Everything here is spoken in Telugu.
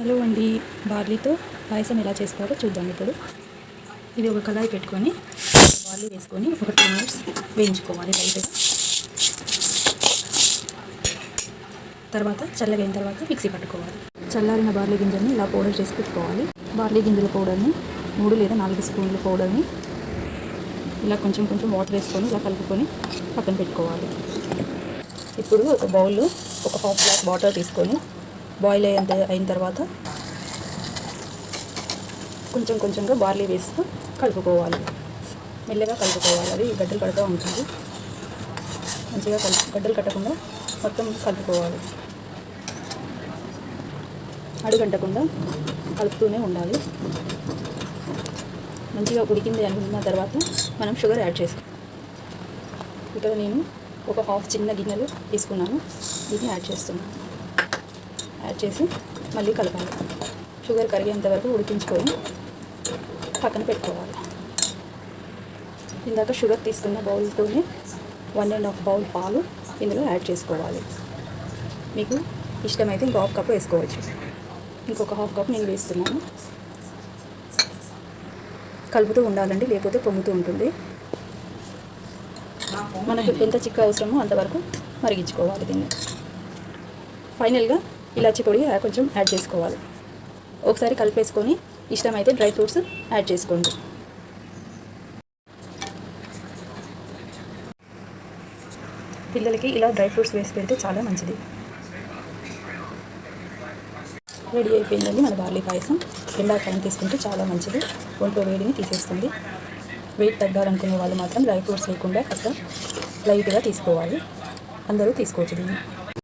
హలో అండి బార్లీతో పాయసం ఎలా చేసుకోవాలో చూద్దాం ఇప్పుడు. ఇది ఒక కళాయి పెట్టుకొని బార్లీ వేసుకొని ఒక టూ మినిట్స్ వేయించుకోవాలి లైట్గా. తర్వాత చల్లగైన తర్వాత మిక్సీ పట్టుకోవాలి. చల్లారిన బార్లీ గింజల్ని ఇలా పౌడర్ చేసి పెట్టుకోవాలి. బార్లీ గింజల పౌడర్ని మూడు లేదా నాలుగు స్పూన్ల పౌడర్ని ఇలా కొంచెం కొంచెం వాటర్ వేసుకొని ఇలా కలుపుకొని పక్కన పెట్టుకోవాలి. ఇప్పుడు ఒక బౌల్లో ఒక హాఫ్ గ్లాస్ వాటర్ తీసుకొని బాయిల్ అయ్యేంత అయిన తర్వాత కొంచెం కొంచెంగా బార్లీ వేస్తూ కలుపుకోవాలి. మెల్లగా కలుపుకోవాలి. అది గడ్డలు కడుతూ ఉంటుంది. మంచిగా కలు గడ్డలు కట్టకుండా మొత్తం కలుపుకోవాలి. అడుగంటకుండా కలుపుతూనే ఉండాలి. మంచిగా ఉడికింది అనుకున్న తర్వాత మనం షుగర్ యాడ్ చేసుకో ఇక్కడ నేను ఒక హాఫ్ చిన్న గిన్నెలు తీసుకున్నాను. దీన్ని యాడ్ చేస్తున్నాను. యాడ్ చేసి మళ్ళీ కలపాలి. షుగర్ కరిగేంత వరకు ఉడికించుకొని పక్కన పెట్టుకోవాలి. ఇందాక షుగర్ తీసుకున్న బౌల్తోనే వన్ అండ్ హాఫ్ బౌల్ పాలు ఇందులో యాడ్ చేసుకోవాలి. మీకు ఇష్టమైతే ఇంకో హాఫ్ కప్ వేసుకోవచ్చు. ఇంకొక హాఫ్ కప్ నేను వేస్తున్నాను. కలుపుతూ ఉండాలండి లేకపోతే పొంగుతూ ఉంటుంది. మనకు ఎంత చిక్క అవసరమో అంతవరకు మరిగించుకోవాలి దీన్ని. ఫైనల్గా ఇలాచి పొడి కొంచెం యాడ్ చేసుకోవాలి. ఒకసారి కలిపేసుకొని ఇష్టమైతే డ్రై ఫ్రూట్స్ యాడ్ చేసుకోండి. పిల్లలకి ఇలా డ్రై ఫ్రూట్స్ వేసి పెడితే చాలా మంచిది. రెడీ అయిపోయిందండి మన బార్లీ పాయసం. ఎండాకాలం తీసుకుంటే చాలా మంచిది. ఒంట్లో వేడిని తీసేస్తుంది. వెయిట్ తగ్గాలనుకునే వాళ్ళు మాత్రం డ్రై ఫ్రూట్స్ లేకుండా కాస్త లైట్గా తీసుకోవాలి. అందరూ తీసుకోవచ్చు దీన్ని.